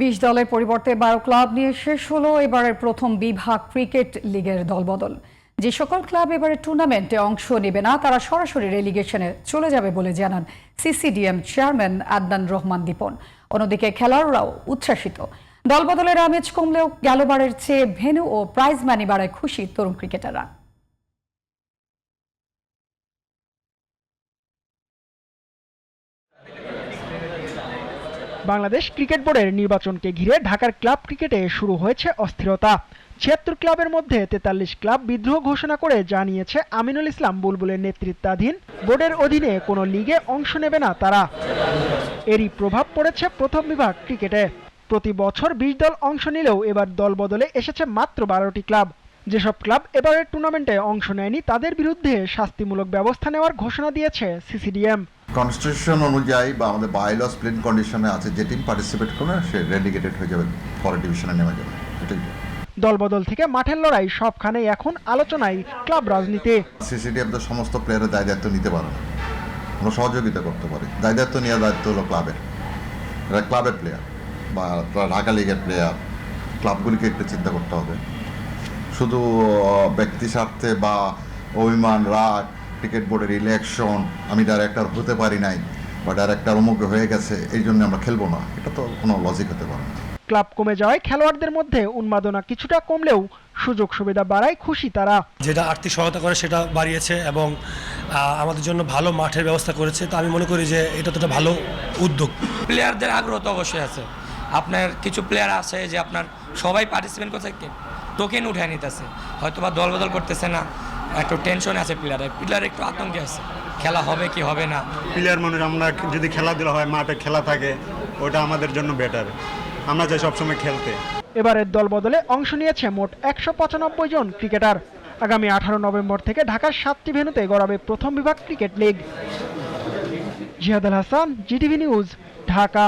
বিশ দলের পরিবর্তে বারো ক্লাব নিয়ে শেষ হলো এবারের প্রথম বিভাগ ক্রিকেট লিগের দলবদল। যে সকল ক্লাব এবারে টুর্নামেন্টে অংশ নেবে না, তারা সরাসরি রেলিগেশনে চলে যাবে বলে জানান সিসিডিএম চেয়ারম্যান আদনান রহমান দীপন। অন্যদিকে খেলোয়াড়রাও উচ্ছ্বাসিত। দলবদলের আমেজ কমলেও গেলবারের চেয়ে ভেন্যু ও প্রাইজ মানি বাড়ায় খুশি তরুণ ক্রিকেটাররা। বাংলাদেশ ক্রিকেট বোর্ডের নির্বাচনকে ঘিরে ঢাকার ক্লাব ক্রিকেটে শুরু হয়েছে অস্থিরতা। ছিয়াত্তর ক্লাবের মধ্যে তেতাল্লিশ ক্লাব বিদ্রোহ ঘোষণা করে জানিয়েছে আমিনুল ইসলাম বুলবুলের নেতৃত্বাধীন বোর্ডের অধীনে কোনো লিগে অংশ নেবে না তারা। এরই প্রভাব পড়েছে প্রথম বিভাগ ক্রিকেটে। প্রতি বছর বিশ দল অংশ নিলেও এবার দল বদলে এসেছে মাত্র বারোটি ক্লাব। যেসব ক্লাব এবারের টুর্নামেন্টে অংশ নেয়নি তাদের বিরুদ্ধে শাস্তিমূলক ব্যবস্থা নেওয়ার ঘোষণা দিয়েছে সিসিডিএম। কনস্টিটিউশন অনুযায়ী বা আমাদের বাইল প্লেন কন্ডিশনে আছে যে টিম পার্টিসিপেট করে সে রেলিগেটেড হয়ে যাবে পরের ডিভিশনে নেমে যাবে। এটাই। দলবদল থেকে মাঠের লড়াই সবখানেই এখন আলোচনায় ক্লাব রাজনীতি। সিসিডিএফ তো সমস্ত প্লেয়ারের দায় দায়িত্ব নিতে পারে না। আমরা সহযোগিতা করতে পারি। দায় দায়িত্ব নেওয়ার দায়িত্ব হলো ক্লাবের। এরা ক্লাবের প্লেয়ার বা ঢাকা লিগের প্লেয়ার ক্লাবগুলিকে একটু চিন্তা করতে হবে। শুধু ব্যক্তি স্বার্থে বা অভিমান রাগ ক্রিকেট বোর্ডের ইলেকশন আমি ডাইরেক্টর হতে পারি নাই বা ডাইরেক্টর অমুক হয়ে গেছে এই জন্য আমরা খেলব না। এটা তো কোনো লজিক হতে পারে না। ক্লাব কমে যাওয়ায় খেলোয়াড়দের মধ্যে উন্মাদনা কিছুটা কমলেও সুযোগ সুবিধা বাড়ায় খুশি তারা। যেটা আর্থিক সহায়তা করে সেটা বাড়িয়েছে এবং আমাদের জন্য ভালো মাঠের ব্যবস্থা করেছে। তো আমি মনে করি যে এটা তো একটা ভালো উদ্যোগ। প্লেয়ারদের আগ্রহ তো অবশ্যই আছে। আপনার কিছু প্লেয়ার আছে যে আপনার সবাই পার্টিসিপেন্ট করছে টোকেন উঠায় নিতেছে। হয়তো বা দল বদল করতেছে না। একটু টেনশন আছে প্লেয়ারের প্লেয়ার একটু আতঙ্কে আছে। খেলা হবে কি হবে না? প্লেয়ার মানুষ আমরা যদি খেলাধুলা হয় মাঠে খেলা থাকে ওটা আমাদের জন্য বেটার আমরা চাই সবসময় খেলতে। এবারের দল বদলে অংশ নিয়েছে মোট একশো পঁচানব্বই জন ক্রিকেটার আগামী আঠারো নভেম্বর থেকে ঢাকার সাতটি ভেন্যুতে গড়াবে প্রথম বিভাগ cricket league Jihad Al Hasan GTV news Dhaka.